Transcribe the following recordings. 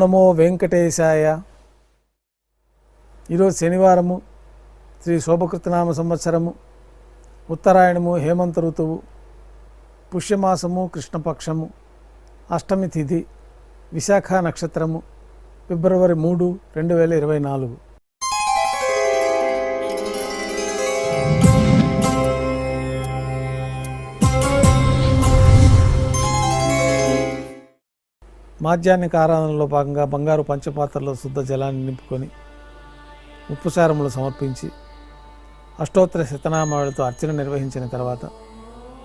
నమో వెంకటేశాయ. ఈరోజు శనివారము శ్రీ శోభకృతనామ సంవత్సరము ఉత్తరాయణము హేమంత ఋతువు పుష్యమాసము కృష్ణపక్షము అష్టమి తిథి విశాఖ నక్షత్రము ఫిబ్రవరి మూడు రెండు వేల ఇరవై నాలుగు. మాధ్యాహ్నిక ఆరాధనలో భాగంగా బంగారు పంచపాత్రలో శుద్ధ జలాన్ని నింపుకొని ఉప్పుసారములు సమర్పించి అష్టోత్తర శతనామాలతో అర్చన నిర్వహించిన తర్వాత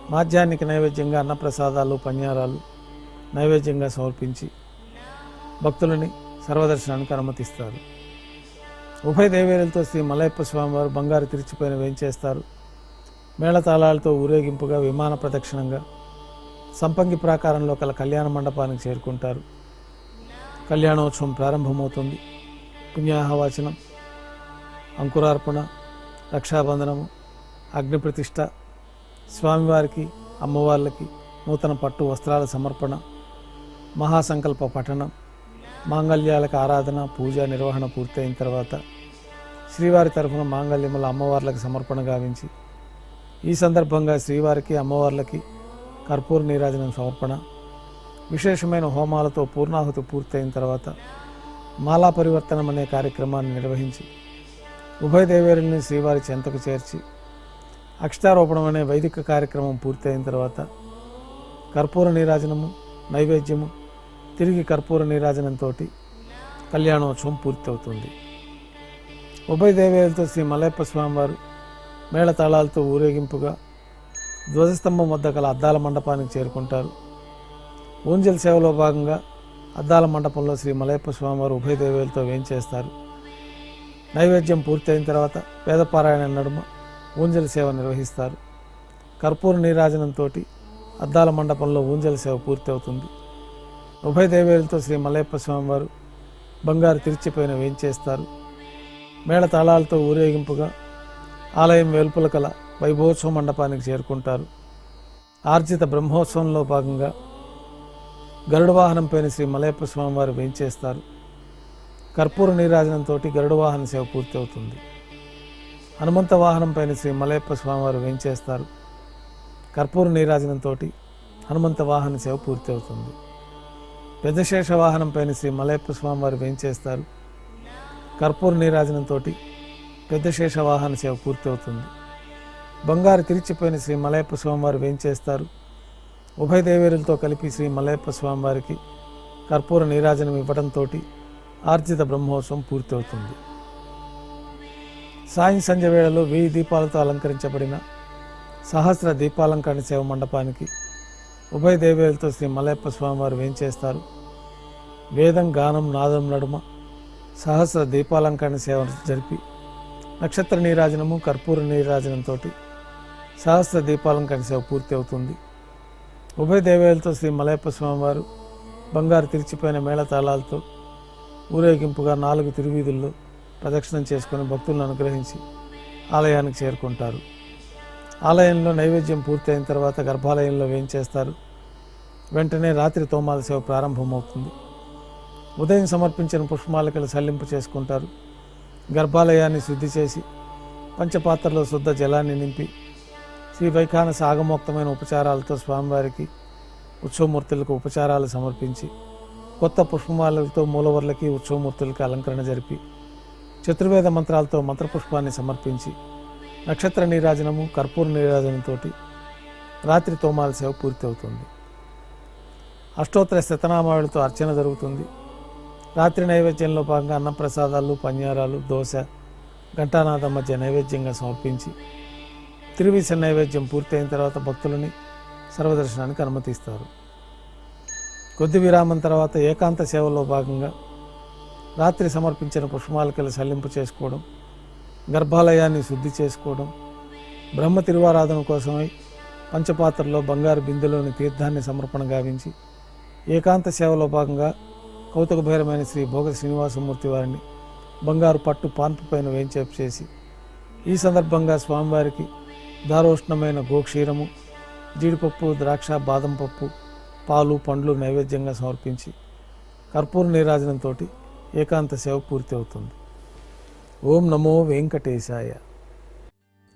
మాధ్యాహ్నిక నైవేద్యంగా అన్నప్రసాదాలు పన్యారాలు నైవేద్యంగా సమర్పించి భక్తులని సర్వదర్శనానికి అనుమతిస్తారు. ఉభయ దేవేరులతో శ్రీ మలయప్ప స్వామివారు బంగారు తిరిచిపోయిన వేయించేస్తారు మేళతాళాలతో ఊరేగింపుగా విమాన ప్రదక్షిణంగా సంపంగి ప్రాకారంలో కల కళ్యాణ మండపానికి చేరుకుంటారు. కళ్యాణోత్సవం ప్రారంభమవుతుంది. పుణ్యాహవాచనం అంకురార్పణ రక్షాబంధనము అగ్ని ప్రతిష్ట స్వామివారికి అమ్మవార్లకి నూతన పట్టు వస్త్రాల సమర్పణ మహాసంకల్ప పఠనం మాంగళ్యాలకు ఆరాధన పూజ నిర్వహణ పూర్తయిన తర్వాత శ్రీవారి తరఫున మాంగళ్యముల అమ్మవార్లకు సమర్పణ గావించి ఈ సందర్భంగా శ్రీవారికి అమ్మవార్లకి కర్పూర నీరాజనం సమర్పణ. విశేషమైన హోమాలతో పూర్ణాహుతి పూర్తయిన తర్వాత మాలా పరివర్తనం అనే కార్యక్రమాన్ని నిర్వహించి ఉభయదేవేరుల్ని శ్రీవారి చెంతకు చేర్చి అక్షతారోపణం అనే వైదిక కార్యక్రమం పూర్తయిన తర్వాత కర్పూర నీరాజనము నైవేద్యము తిరిగి కర్పూర నీరాజనంతో కళ్యాణోత్సవం పూర్తవుతుంది. ఉభయదేవేరులతో శ్రీ మలయప్ప స్వామివారు మేళతాళాలతో ఊరేగింపుగా ధ్వజస్తంభం వద్ద గల అద్దాల మండపానికి చేరుకుంటారు. ఊంజల్ సేవలో భాగంగా అద్దాల మండపంలో శ్రీ మలయప్ప స్వామివారు ఉభయ దేవేలతో వేయించేస్తారు నైవేద్యం పూర్తయిన తర్వాత వేదపారాయణ నడుమ ఊంజల సేవ నిర్వహిస్తారు. కర్పూర నీరాజనంతో అద్దాల మండపంలో ఊంజల సేవ పూర్తవుతుంది. ఉభయ దేవేలతో శ్రీ మలయప్ప స్వామివారు బంగారు తిరిచిపోయిన వేయించేస్తారు మేళ తాళాలతో ఊరేగింపుగా ఆలయం వెలుపుల కల వైభవోత్సవ మండపానికి చేరుకుంటారు. ఆర్జిత బ్రహ్మోత్సవంలో భాగంగా గరుడ వాహనంపైన శ్రీ మలయప్ప స్వామివారు వేయించేస్తారు కర్పూర నీరాజనంతో గరుడ వాహన సేవ పూర్తి అవుతుంది. హనుమంత వాహనంపైన శ్రీ మలయప్ప స్వామివారు వేయించేస్తారు కర్పూర నీరాజనంతో హనుమంత వాహన సేవ పూర్తి అవుతుంది. పెద్దశేష వాహనంపైన శ్రీ మలయప్ప స్వామివారు వేయించేస్తారు కర్పూర నీరాజనంతో పెద్దశేష వాహన సేవ పూర్తి అవుతుంది. బంగారు తిరిచిపోయిన శ్రీ మలయప్ప స్వామివారు వేయించేస్తారు ఉభయ దేవేరులతో కలిపి శ్రీ మలయప్ప స్వామివారికి కర్పూర నీరాజనం ఇవ్వడంతో ఆర్జిత బ్రహ్మోత్సవం పూర్తవుతుంది. సాయం సంధ్య వేళలో వెయ్యి దీపాలతో అలంకరించబడిన సహస్ర దీపాలంకరణ సేవ మండపానికి ఉభయ దేవేలతో శ్రీ మలయప్ప స్వామివారు వేంచేస్తారు. వేదం గానం నాదం నడుమ సహస్ర దీపాలంకరణ సేవ జరిపి నక్షత్ర నీరాజనము కర్పూర నీరాజనంతో సహస్ర దీపాలంకరణ సేవ పూర్తి అవుతుంది. ఉభయ దేవాలయాలతో శ్రీ మలయప్ప స్వామివారు బంగారు తిరిచిపోయిన మేళతాళాలతో ఊరేగింపుగా నాలుగు తిరువీధుల్లో ప్రదక్షిణం చేసుకుని భక్తులను అనుగ్రహించి ఆలయానికి చేరుకుంటారు. ఆలయంలో నైవేద్యం పూర్తయిన తర్వాత గర్భాలయంలో వేయించేస్తారు వెంటనే రాత్రి తోమాల సేవ ప్రారంభమవుతుంది. ఉదయం సమర్పించిన పుష్పమాలికలు సల్లింపు చేసుకుంటారు. గర్భాలయాన్ని శుద్ధి చేసి పంచపాత్రలో శుద్ధ జలాన్ని నింపి శ్రీ వైఖాన సాగమోక్తమైన ఉపచారాలతో స్వామివారికి ఉత్సవమూర్తులకు ఉపచారాలు సమర్పించి కొత్త పుష్పమాలలతో మూలవర్లకి ఉత్సవమూర్తులకి అలంకరణ జరిపి చతుర్వేద మంత్రాలతో మంత్రపుష్పాన్ని సమర్పించి నక్షత్ర నీరాజనము కర్పూర నీరాజనంతో రాత్రి తోమాల సేవ పూర్తి అవుతుంది అష్టోత్తర శతనామావులతో అర్చన జరుగుతుంది. రాత్రి నైవేద్యంలో భాగంగా అన్నప్రసాదాలు పన్యారాలు దోశ ఘంటానాథం మధ్య నైవేద్యంగా సమర్పించి తిరువిస నైవేద్యం పూర్తయిన తర్వాత భక్తులని సర్వదర్శనానికి అనుమతిస్తారు. కొద్ది విరామం తర్వాత ఏకాంత సేవలో భాగంగా రాత్రి సమర్పించిన పుష్పమాలికలు సల్లింపు చేసుకోవడం గర్భాలయాన్ని శుద్ధి చేసుకోవడం బ్రహ్మ తిరువారాధన కోసమై పంచపాత్రలో బంగారు బిందులోని తీర్థాన్ని సమర్పణ గావించి ఏకాంత సేవలో భాగంగా కౌతుకభైరమైన శ్రీ భోగ శ్రీనివాసమూర్తి వారిని బంగారు పట్టు పాన్పు పైన వేంచేపు చేసి ఈ సందర్భంగా స్వామివారికి దారోష్ణమైన గోక్షీరము జీడిపప్పు ద్రాక్ష బాదం పప్పు పాలు పండ్లు నైవేద్యంగా సమర్పించి కర్పూర నీరాజనంతో ఏకాంత సేవ పూర్తి అవుతుంది. ఓం నమో వెంకటేశాయ.